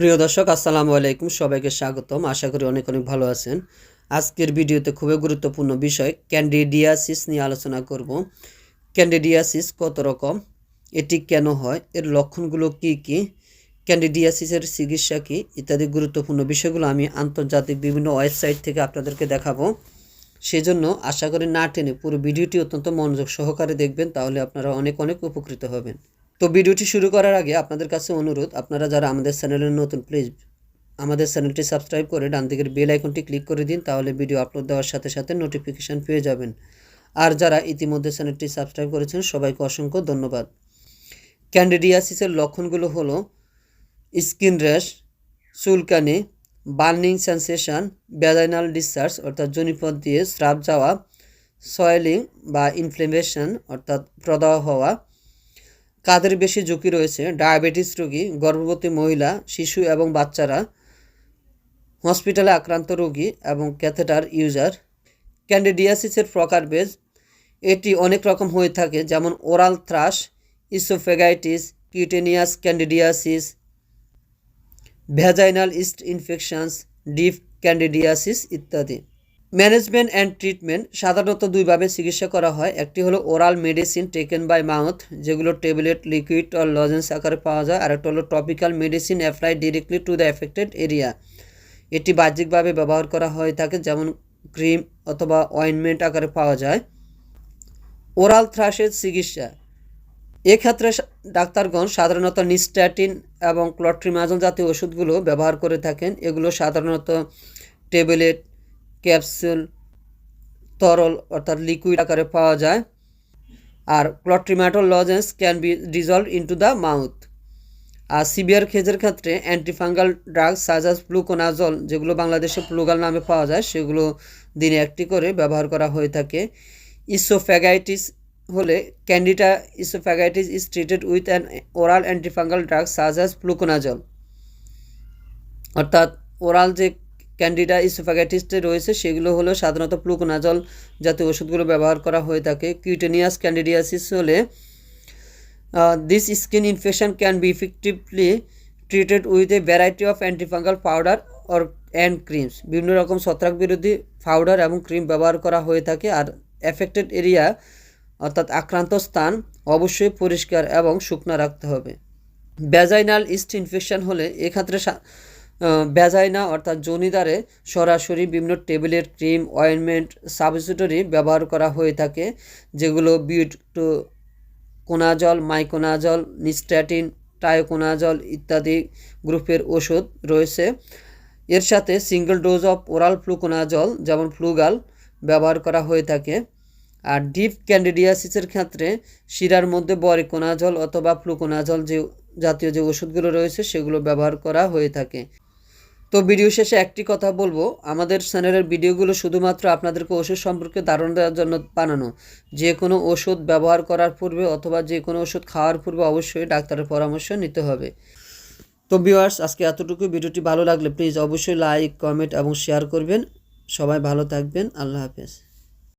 প্রিয় দর্শক, আসসালামু আলাইকুম। সবাইকে স্বাগতম। আশা করি অনেক অনেক ভালো আছেন। আজকের ভিডিওতে খুবই গুরুত্বপূর্ণ বিষয়, ক্যান্ডিডিয়াসিস নিয়ে আলোচনা করব। ক্যান্ডিডিয়াসিস কত রকম? এটি কেন হয়? এর লক্ষণগুলো কি কি? ক্যান্ডিডিয়াসিসের চিকিৎসা কী? ইত্যাদি গুরুত্বপূর্ণ বিষয়গুলো আমি আন্তর্জাতিক বিভিন্ন ওয়েবসাইট থেকে আপনাদেরকে দেখাবো। সেজন্য আশা করি না টেনে পুরো ভিডিওটি অত্যন্ত মনোযোগ সহকারে দেখবেন, তাহলে আপনারা অনেক অনেক উপকৃত হবেন। তো ভিডিওটি শুরু করার আগে আপনাদের কাছে অনুরোধ, আপনারা যারা আমাদের চ্যানেলের নতুন প্লিজ আমাদের চ্যানেলটি সাবস্ক্রাইব করে ডান দিকের বেল আইকনটি ক্লিক করে দিন, তাহলে ভিডিও আপলোড দেওয়ার সাথে সাথে নোটিফিকেশান পেয়ে যাবেন। আর যারা ইতিমধ্যে চ্যানেলটি সাবস্ক্রাইব করেছেন, সবাইকে অসংখ্য ধন্যবাদ। ক্যান্ডিডিয়াসিসের লক্ষণগুলো হলো স্কিন র্যাশ চুলকানি বার্নিং সেন্সেশন ভ্যাজাইনাল ডিসচার্জ অর্থাৎ জনিপথ দিয়ে স্রাব যাওয়া সয়েলিং বা ইনফ্লেমেশন অর্থাৎ প্রদাহ হওয়া কাদের বেশি ঝুঁকি রয়েছে? ডায়াবেটিস রোগী, গর্ভবতী মহিলা, শিশু এবং বাচ্চারা, হসপিটালে আক্রান্ত রোগী এবং ক্যাথেটার ইউজার। ক্যান্ডিডিয়াসিসের প্রকারভেদ এটি অনেক রকম হয়ে থাকে, যেমন oral thrush oesophagitis, cutaneous candidiasis, vaginal yeast infections, deep candidiasis ইত্যাদি। ম্যানেজমেন্ট অ্যান্ড ট্রিটমেন্ট সাধারণত দুইভাবে চিকিৎসা করা হয়। একটি হলো oral medicine taken by mouth, যেগুলো ট্যাবলেট, লিকুইড আর লজেন্স আকারে পাওয়া যায়। আর একটা হলো topical medicine apply directly to the affected area. এটি বাহ্যিকভাবে ব্যবহার করা হয়ে থাকে, যেমন ক্রিম অথবা অয়েনমেন্ট আকারে পাওয়া যায়। ওরাল থ্রাশের চিকিৎসা। এক্ষেত্রে ডাক্তারগণ সাধারণত নিস্ট্যাটিন এবং ক্লট্রিমাজল জাতীয় ওষুধগুলো ব্যবহার করে থাকেন। এগুলো সাধারণত ট্যাবলেট ক্যাপসুল তরল অর্থাৎ লিকুইড আকারে পাওয়া যায়। আর clotrimazole lozenge can be dissolve into the mouth R severe খেজের ক্ষেত্রে অ্যান্টিফাঙ্গাল ড্রাগ সাজাস ফ্লুকোনাজল যেগুলো বাংলাদেশে ফ্লুগাল নামে পাওয়া যায়, সেগুলো দিনে একটি করে ব্যবহার করা হয়ে থাকে। ইসোফ্যাগাইটিস হলে candida oesophagitis is treated with an oral antifungal drug such as fluconazole অর্থাৎ ওরাল যে ক্যান্ডিডা ইসোফ্যাগাইটিসটে রয়েছে, সেগুলো হলো সাধারণত প্লুকোনাজল জাতীয় ওষুধগুলো ব্যবহার করা হয়ে থাকে। কিউটেনিয়াস ক্যান্ডিডিয়াসিস হলে this skin infection can be effectively treated with a variety of antifungal powder or and creams বিভিন্ন রকম ছত্রাক বিরোধী পাউডার এবং ক্রিম ব্যবহার করা হয়ে থাকে আর এফেক্টেড এরিয়া অর্থাৎ আক্রান্ত স্থান, অবশ্যই পরিষ্কার এবং শুকনো রাখতে হবে। ব্যাজাইনাল ইস্ট ইনফেকশন হলে এক্ষেত্রে ব্যাজাইনা অর্থাৎ জনিদারে সরাসরি বিভিন্ন টেবিলের ক্রিম অয়েনমেন্ট সাবস্টিটরি ব্যবহার করা হয়ে থাকে, যেগুলো বিউটো কোনাজল মাইকোনাজল, নিস্ট্যাটিন টায়োকোনাজল ইত্যাদি গ্রুপের ওষুধ রয়েছে। এর সাথে single dose of oral fluconazole যেমন ফ্লুগাল ব্যবহার করা হয়ে থাকে। আর ডিপ ক্যান্ডিডিয়াসিসের ক্ষেত্রে শিরার মধ্যে বরিকোনাজল অথবা ফ্লুকোনাজল যে জাতীয় যে ওষুধগুলো রয়েছে, সেগুলো ব্যবহার করা হয়ে থাকে। তো ভিডিও শেষে একটি কথা বলব। আমাদের চ্যানেলের ভিডিওগুলো শুধুমাত্র আপনাদেরকে ওষুধ সম্পর্কে ধারণা দেওয়ার জন্য বানানো। যে কোনো ওষুধ ব্যবহার করার পূর্বে অথবা যে কোনো ওষুধ খাওয়ার পূর্বে অবশ্যই ডাক্তারের পরামর্শ নিতে হবে। তো ভিওয়ার্স আজকে এতটুকু। ভিডিওটি ভালো লাগলে প্লিজ অবশ্যই লাইক কমেন্ট এবং শেয়ার করবেন। সবাই ভালো থাকবেন। আল্লাহ হাফেজ।